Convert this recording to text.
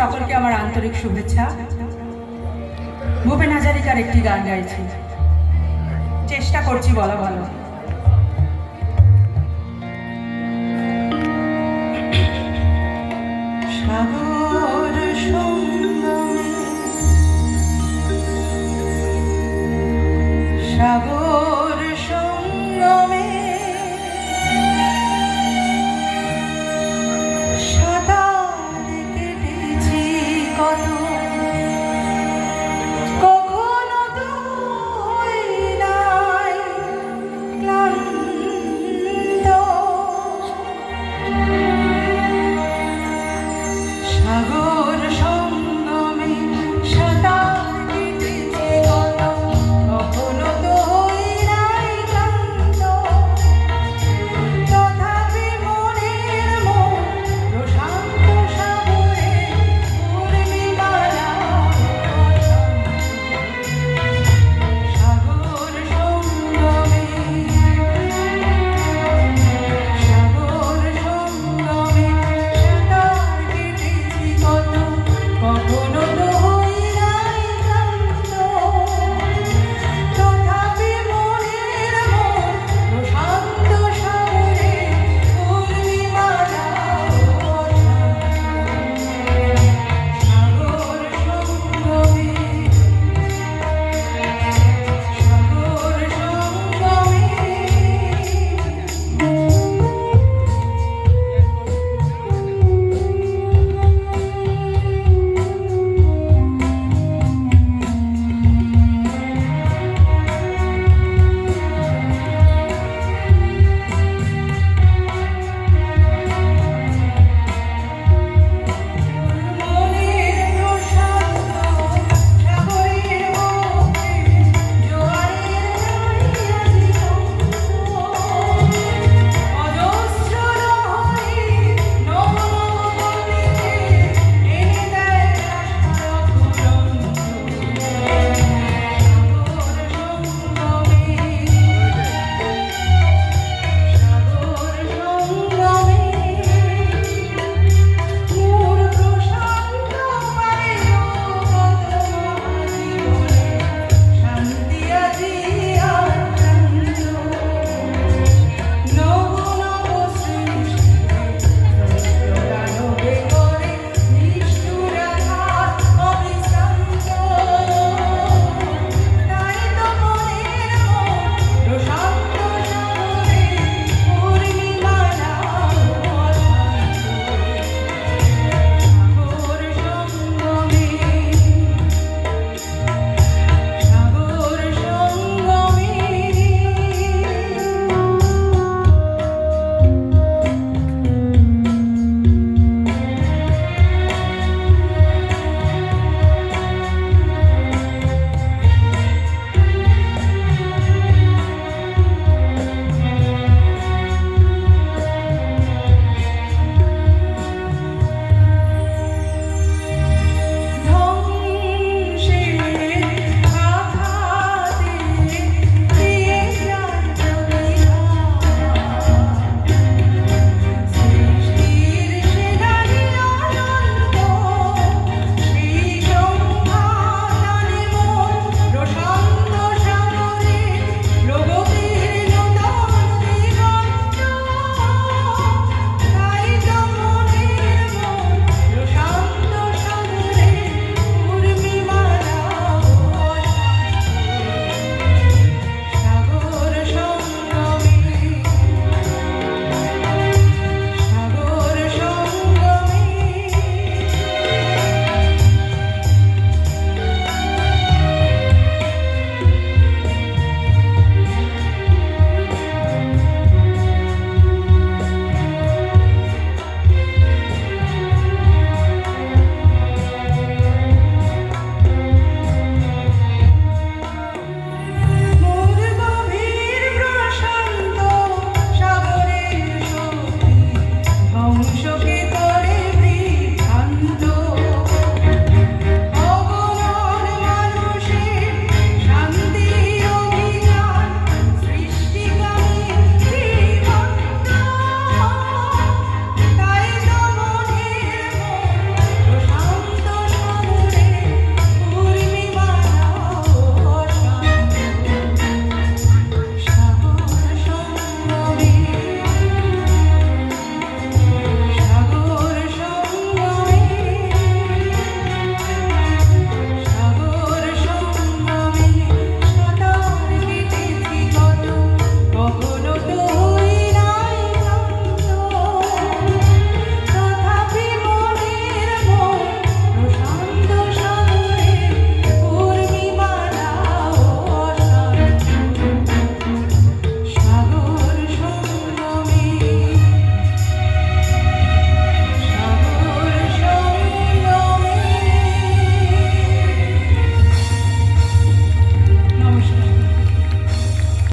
সকলকে আমার আন্তরিক শুভেচ্ছা। ভূপেন হাজারিকার একটি গান গাইছি। চেষ্টা করছি বলা বলো সাগর সাগর Oh,